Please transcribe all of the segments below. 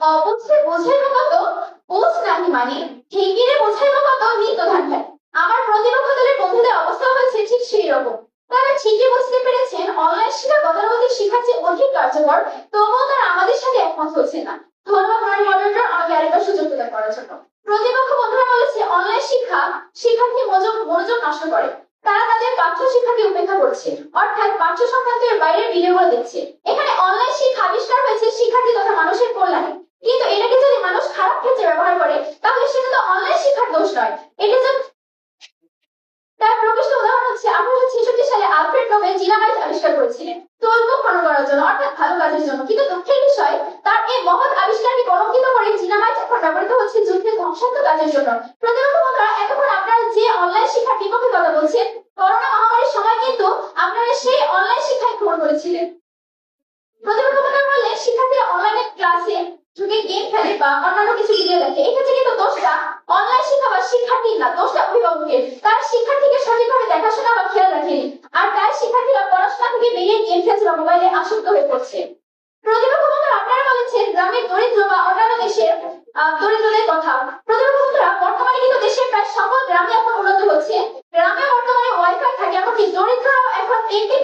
অবশ্যই বোঝাইব কত? বোঝ নাহি মানে বোঝাইব কত? আমার প্রতিপক্ষ দলের বন্ধুদের অবস্থা হয়েছে ঠিক সেই রকম। তারা ঠিকই বুঝতে পেরেছেন অনলাইন শিক্ষা গতানুগতিক শিক্ষার চেয়ে অধিক কার্যকর, তবুও তারা আমাদের সাথে একমত হচ্ছে না। ধন্যবাদ মডারেটর আমাকে আরেকবার সুযোগ প্রদান করার জন্য। প্রতিপক্ষ বন্ধুরা বলেছে শিক্ষার্থী মনোযোগ নষ্ট করে। তারা তাদের পাঠ্য শিক্ষাকে উপেক্ষা করছে। অর্থাৎ পাঠ্য সংক্রান্ত এর বাইরের ভিডিওগুলো দেখছে। এখানে অনলাইন শিক্ষা আবিষ্কার হয়েছে শিক্ষার্থী তথা মানুষের কল্যাণে। কিন্তু এটাকে যদি মানুষ খারাপ ক্ষেত্রে ব্যবহার করে, তাহলে সেটা তো অনলাইন শিক্ষার দোষ নয়। এটা যে তার প্রকৃষ্ট উদাহরণ হচ্ছে, আঠারোশো ছেষট্টি সালে আলফ্রেড নোবেল জিনামাইট আবিষ্কার করেছিলেন। তৈল খনন করার জন্য, অর্থাৎ ভালো কাজের জন্য। কিন্তু দুঃখের বিষয়, তার এই মহৎ আবিষ্কারকে কলঙ্কিত করে জিনামাইট এখন ব্যবহৃত হচ্ছে যুদ্ধের ধ্বংসাত্মক কাজের জন্য। প্রতিপক্ষ বন্ধুরা এতক্ষণ আপনারা যে অনলাইন শিক্ষার বিপক্ষে কথা বলছেন। করোনা মহামারীর সময় কিন্তু আপনারা সেই অনলাইন শিক্ষায় গ্রহণ করেছিলেন খেয়াল রাখেনি। আর তাই শিক্ষার্থীরা পড়াশোনা থেকে বেরিয়ে গেম খেলছে মোবাইলে আসক্ত হয়ে পড়ছে। প্রতিপক্ষ বন্ধুরা আপনারা বলেছেন, গ্রামের দরিদ্র বা অন্যান্য দেশের দরিদ্রদের কথা। প্রতিপক্ষ বন্ধুরা বর্তমানে কিন্তু দেশের প্রায় সকল গ্রামে এখন উন্নত হচ্ছে গ্রামে বর্তমানে ওয়াইফাই থাকে এমনকি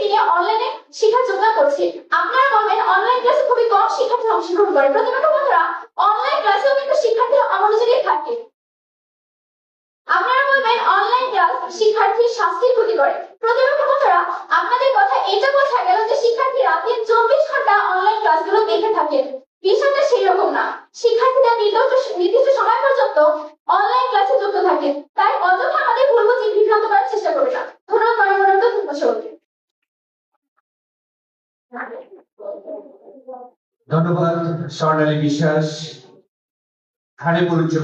দিনে অনলাইনে যোগদান আপনারা অনলাইন ক্লাসে খুবই কম শিক্ষার্থী অংশগ্রহণ করে। বন্ধুরা, অনলাইন কিন্তু অমনোযোগী থাকে। আপনারা অনলাইন ক্লাস শিক্ষার্থীর ক্ষতি করে। বন্ধুরা, আপনাদের কথা এটা বোঝা গেল যে শিক্ষার্থীরা দিন চব্বিশ ঘণ্টা অনলাইন ক্লাসগুলো দেখে থাকেন। বিষয়টা সেই রকম না। শিক্ষার্থীরা নির্দিষ্ট নির্দিষ্ট সময় পর্যন্ত অনলাইন ক্লাসে যুক্ত থাকে তাই অযথা আমাদের ভুল বুঝি বিভ্রান্ত করার চেষ্টা করবে না ধন্যবাদ মনোমনোরত ধন্যবাদ সকলকে ধন্যবাদ স্বর্ণালী বিশ্বাস খানিপুর উচ্চ